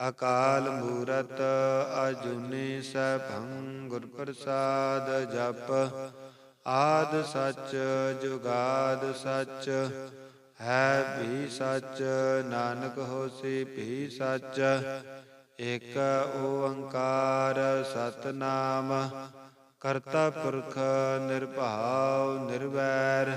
ਅਕਾਲ ਮੂਰਤ ਅਜੂਨੀ ਸੈਭੰ ਗੁਰ ਪ੍ਰਸਾਦ ਜਪ। ਆਦ ਸੱਚ, ਜੁਗਾਦ ਸੱਚ, ਹੈ ਵੀ ਸੱਚ, ਨਾਨਕ ਹੋਸੀ ਵੀ ਸੱਚ। ਇਕ ਓੰਕਾਰ ਸਤਨਾਮ, ਕਰਤਾ ਪੁਰਖ ਨਿਰਭਉ ਨਿਰਵੈਰ।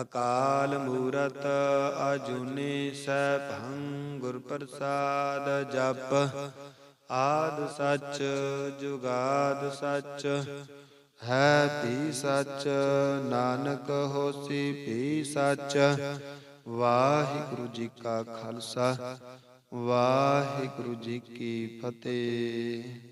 ਅਕਾਲ ਮੂਰਤ ਅਜੂਨੀ ਸੈਭੰ ਗੁਰ ਪ੍ਰਸਾਦ ਜਪ। ਆਦ ਸੱਚ, ਜੁਗਾਦ ਸੱਚ, ਹੈ ਭੀ ਸੱਚ, ਨਾਨਕ ਹੋਸੀ ਵੀ ਸੱਚ। ਵਾਹਿਗੁਰੂ ਜੀ ਕਾ ਖਾਲਸਾ, ਵਾਹਿਗੁਰੂ ਜੀ ਕੀ ਫਤਿਹ।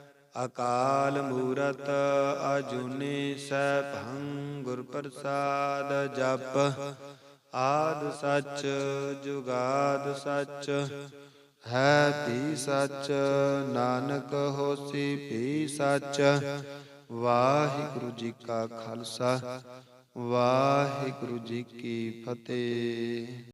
ਅਕਾਲ ਮੂਰਤ ਅਜੂਨੀ ਸੈਭੰ ਗੁਰ ਪ੍ਰਸਾਦ ਜਪ। ਆਦ ਸੱਚ, ਜੁਗਾਦ ਸੱਚ, ਹੈ ਭੀ ਸੱਚ, ਨਾਨਕ ਹੋਸੀ ਭੀ ਸੱਚ। ਵਾਹਿਗੁਰੂ ਜੀ ਕਾ ਖਾਲਸਾ, ਵਾਹਿਗੁਰੂ ਜੀ ਕੀ ਫਤਿਹ।